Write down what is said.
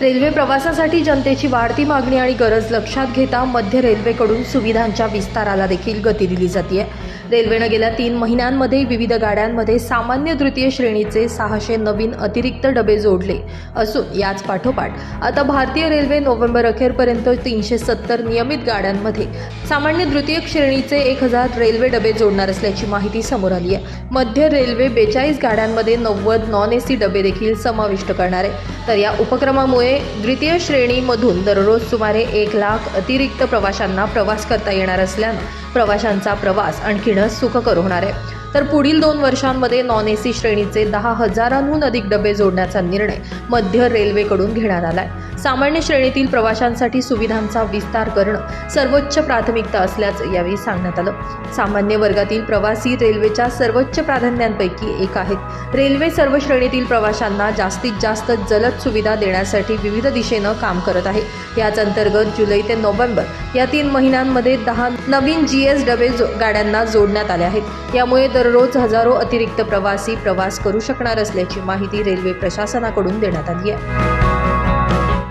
Railway प्रवासासाठी जनतेची वाढती मागणी आणि गरज लक्षात घेता मध्य रेल्वेकडून सुविधांच्या विस्ताराला देखील गती दिली जाते रेल्वेनं गेल्या तीन महिन्यांमध्ये विविध गाड्यांमध्ये सामान्य तृतीय श्रेणीचे सहाशे नवीन अतिरिक्त डबे जोडले असून याच पाठोपाठ आता भारतीय रेल्वे नोव्हेंबर अखेरपर्यंत तीनशे सत्तर नियमित गाड्यांमध्ये सामान्य तृतीय श्रेणीचे एक हजार रेल्वे डबे जोडणार असल्याची माहिती समोर आली आहे मध्य रेल्वे बेचाळीस गाड्यांमध्ये नव्वद नॉन एसी डबे देखील समाविष्ट करणार आहे. तर या उपक्रमामुळे द्वितीय श्रेणीमधून दररोज सुमारे एक लाख अतिरिक्त प्रवाशांना प्रवास करता येणार असल्यानं प्रवाशांचा प्रवास आणखीनच सुखकर होणार आहे. तर पुढील दोन वर्षांमध्ये नॉन ए सी श्रेणीचे दहा हजारांहून अधिक डबे जोडण्याचा निर्णय मध्य रेल्वेकडून घेण्यात आहे सामान्य श्रेणीतील प्रवाशांसाठी सुविधांचा विस्तार करणं सर्वोच्च प्राथमिकता असल्याचं यावेळी सांगण्यात आलं. सामान्य वर्गातील प्रवासी रेल्वेच्या सर्वोच्च प्राधान्यांपैकी एक आहेत. रेल्वे सर्व श्रेणीतील प्रवाशांना जास्तीत जास्त जलद सुविधा देण्यासाठी विविध दिशेनं काम करत आहे. याच अंतर्गत जुलै ते नोव्हेंबर या तीन महिन्यांमध्ये दहा नवीन जी एस डबे जो गाड्यांना जोडण्यात आल्या आहेत. यामुळे दररोज हजारो अतिरिक्त प्रवासी प्रवास करू शकणार असल्याची माहिती रेल्वे प्रशासनाकडून देण्यात आली आहे.